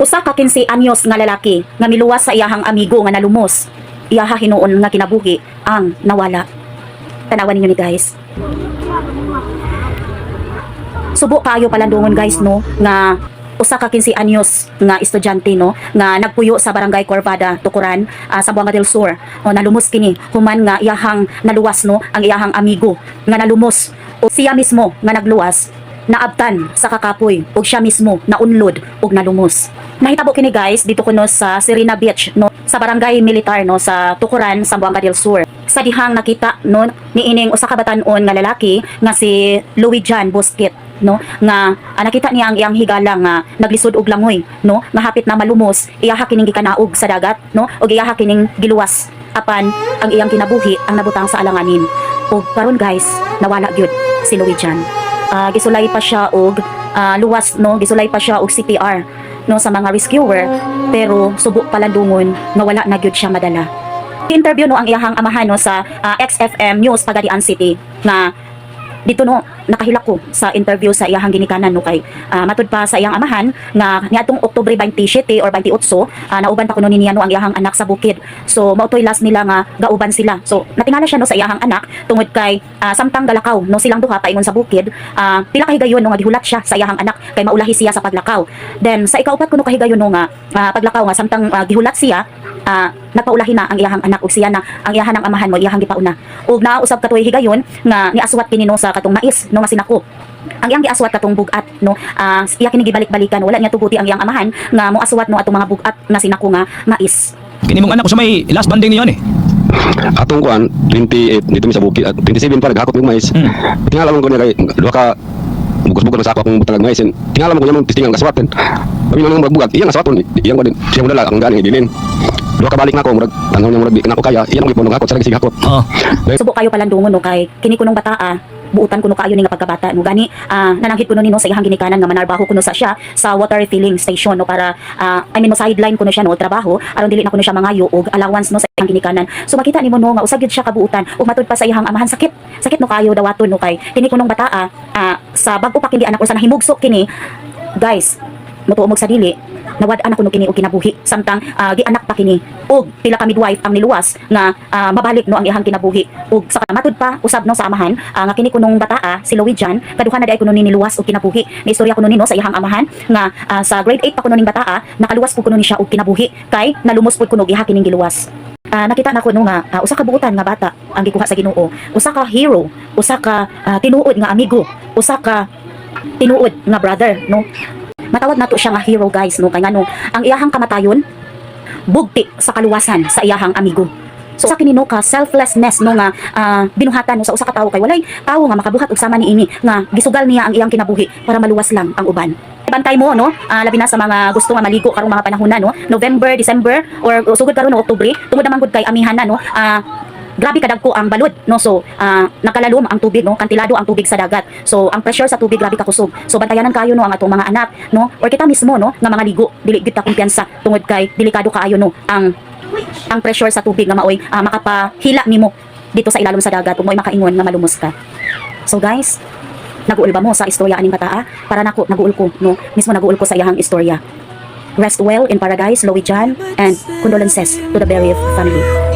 Usa ka 15 anyos nga lalaki nga miluwas sa iyahang amigo nga nalumos. Iyaha hinuon nga kinabuhi ang nawala. Tanawan ninyo ni guys. Subo kayo palandungon guys no? Nga usa ka 15 anyos nga estudyante no? Nga nagpuyo sa barangay Corvada Tukuran ah, sa Buanga del Sur. O nalumos kini. Human nga iyahang naluwas no? Ang iyahang amigo nga nalumos. O siya mismo nga nagluwas naabtan sa kakapoy. Ug siya mismo naunlod ug nalumos Nahitabo kini guys dito kuno sa Serena Beach no sa barangay militar no sa Tukuran sa Buanga del Sur. Sa dihang nakita no niining usa ka batan-on nga lalaki nga si Louis John Busquet no nga ah, nakita niya ang iyang higala nga naglisod og langoy no nga hapit na malumos iyaha kining gikanaog sa dagat no ug iyaha kining giluwas apan ang iyang kinabuhi ang nabutang sa alanganin. Ug karon guys nawala gyud si Louis John Ah, gisulay pa siya og ah, luwas no gisulay pa siya og CPR no sa mga rescuer pero subo palandungon nga wala na gyud siya madala. Interview no ang iyahang amahan no sa ah, XFM News Pagadian City nga dito no nakahilak ko sa interview sa iyahang ginikanan no? Kay ah, matud pa sa iyang amahan nga niadtong Oktubre 27 or 28 ah, nauban pa kuno niya no ang iyahang anak sa bukid. So mautoy last nila nga gauban sila. So natingala siya no sa iyahang anak tungod kay ah, samtang galakaw no silang duha paingon sa bukid. Ah, pila ka higayon no nga gihulat siya sa iyahang anak kay maulahi siya sa paglakaw. Then sa ikaupat kuno kahigayon no nga ah, paglakaw nga samtang ah, gihulat siya ah, nagpaulahi na ang iyahang anak ug siya na ang iyahan ng amahan mo iyahang gipauna. Ug nausab katuy higayon nga niaswat kini no sa katong mais no nga sinako. Ang iyang giaswat katong bugat no? Ah iya kini gibalik-balikan. Wala niya tuguti ang iyang amahan nga mo aswat no atong mga bugat na sinako nga mais. Kini mong anak ko sa may last banding niyo ni. atong kuan 28 dito mi sa bukid at 27 pa naghakot ng mais. Hmm. tingala ko niya kay duha ka bugos-bugos na sa ako akong butalag mais. Tingala ko niya mong tistingan kaswaten kami nang magbugat iyang kaswaton iyang ko din. Siya mo dala ang galing dilin. Duha ka balik na ako murag ano niya murag di na ako kaya. Iyang mo gipon hakot sa sige hakot Oo. subo kayo palandungon no kay kini kunong bataa buutan kuno kaayo ni nga pagkabata. No gani ah, nananghit kuno nino sa iyang ginikanan nga manarbaho kuno sa siya sa water refilling station no para ah, I mean mo sideline kuno siya no trabaho. Aron dili na kuno siya mangayo og allowance no sa iyang ginikanan. So makita nimo no nga usag gyud siya kabuutan ug matud pa sa iyang amahan sakit. Sakit no kayo dawaton no kay kini kunong bataa ah, sa bag-o pa kini anak or sa nahimugso kini. Guys mutuomog sa dili nawad-an ako no kini og kinabuhi. Samtang ah, gianak pa kini. Og pila ka midwife ang niluwas nga ah, mabalik no ang iyang kinabuhi. Og sa matud pa usab no sa amahan ah, nga kini kunong bataa si Louis Jan kaduha na day kuno ni niluwas og kinabuhi. Ni istorya kuno nino sa iyang amahan nga ah, sa grade 8 pa kuno ning bataa nakaluwas pud kuno ni siya og kinabuhi. Kay nalumos pud kuno giha kining giluwas. Ah, nakita na ko no nga ah, usa ka buutan nga bata ang gikuha sa Ginoo. Usa ka hero usa ka ah, tinuod nga amigo usa ka tinuod nga brother no matawag nato siya nga hero guys no kay ngano ang iyahang kamatayon bugti sa kaluwasan sa iyahang amigo So sa kinino ka selflessness no nga ah, binuhatan no sa usa ka tawo kay walay tawo nga makabuhat og sama niini nga gisugal niya ang iyang kinabuhi para maluwas lang ang uban. Bantay mo no, ah, labi na sa mga gusto nga maligo karong mga panahon na no, November, December or o sugod karon no Oktubre, tungod naman gud kay amihan na no. ah, grabe kadagko ang balod no? So ah, nakalalom ang tubig no? Kantilado ang tubig sa dagat. So ang pressure sa tubig grabe kakusog. So bantayanan kayo no ang atong mga anak no? Or kita mismo no nga mga ligo dili gid ta kumpiyansa tungod kay delikado kaayo no? Ang ang pressure sa tubig nga maoy ah, makapahila nimo dito sa ilalom sa dagat. Ug mo'y makaingon nga malumos ka. So guys naguul ba mo sa istorya aning bataa? Para nako naguul ko no? Mismo naguul ko sa iyahang istorya. Rest well in paradise Louis Jan and condolences to the bereaved family